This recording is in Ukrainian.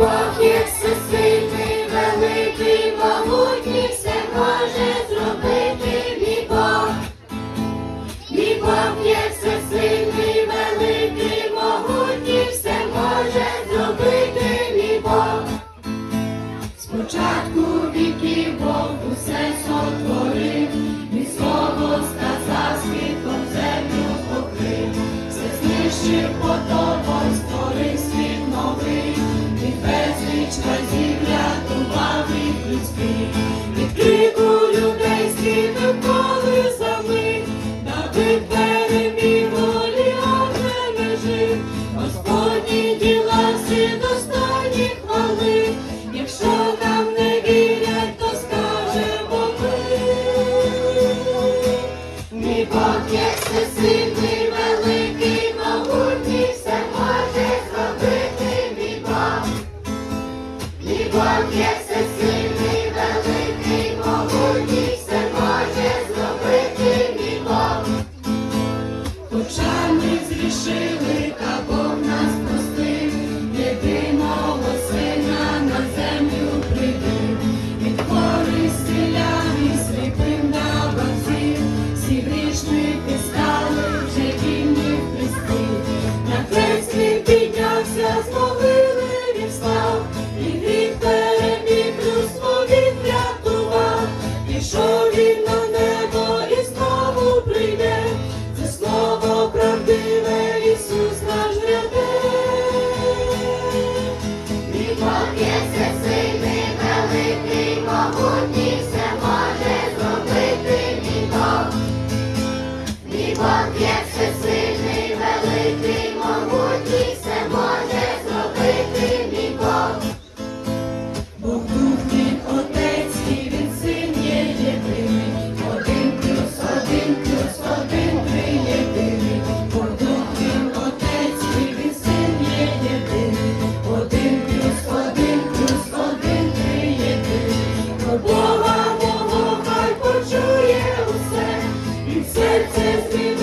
Бог є всесильний, великий, могутній, все може зробити мій Бог. Мій Бог є всесильний, великий, могутній, все може зробити мій Бог. Спочатку віків Бог усе сотворив, і слово сказав світлом землю покрив, все знищив. Вечна зімля тумав від людський, від крику людей стіни коли зами, Давид переміг Голіаф не жив, Господні діла всі достойні хвали, якщо нам не вірять, то скажемо ми, мій Бог, як все син. Yeah. могутній все може зробити мій Бог. Мій Бог є Sempre, sempre.